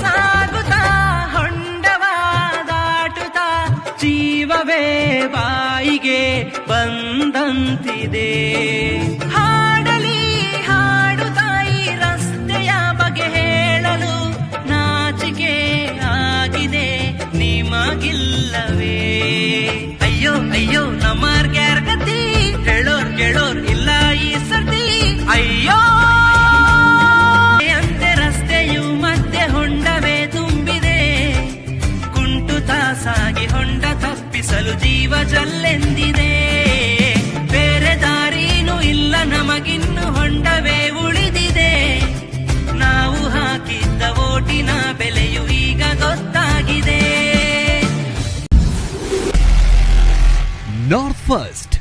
ಸಾಗುತ್ತಾ, ಹೊಂಡವಾದಾಟುತ್ತಾ, ಜೀವವೇ ಬಾಯಿಗೆ ಬಂದಂತಿದೆ. ಹಾಡಲಿ ಹಾಡುತ್ತಾಯಿ ರಸ್ತೆಯ ಬಗೆ ಹೇಳಲು ನಾಚಿಕೆ ಆಗಿದೆ, ನಿಮಗಿಲ್ಲವೇ. ಅಯ್ಯೋ ಅಯ್ಯೋ ಹೊಂಡ ತಪ್ಪಿಸಲು ಜೀವ ಜಲ್ಲೆಂದಿದೆ. ಬೇರೆ ದಾರಿನೂ ಇಲ್ಲ, ನಮಗಿನ್ನು ಹೊಂಡವೇ ಉಳಿದಿದೆ. ನಾವು ಹಾಕಿದ್ದ ಓಟಿನ ಬೆಲೆಯು ಈಗ ಗೊತ್ತಾಗಿದೆ. North first